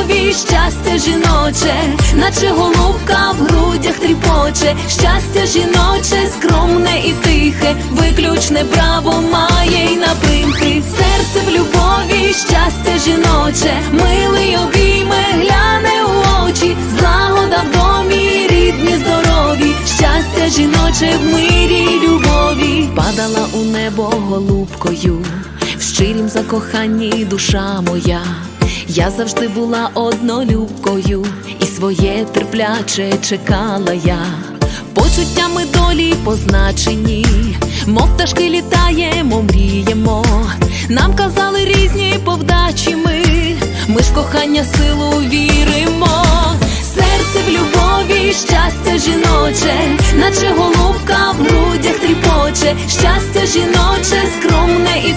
любові, щастя жіноче, наче голубка в грудях тріпоче, щастя жіноче, скромне і тихе, виключне право має й на примхи. Серце в любові, щастя жіноче, милий обійме, гляне у очі, злагода в домі, рідні, здорові, щастя жіноче в мирі й любові, падала у небо голубкою, в щирім закоханні душа моя. Я завжди була однолюбкою, і своє терпляче чекала я. Почуттями долі позначені, мов пташки літаємо, мріємо. Нам казали різні повдачі ми, ми ж кохання силу віримо. Серце в любові, щастя жіноче, наче голубка в грудях тріпоче, щастя жіноче, скромне і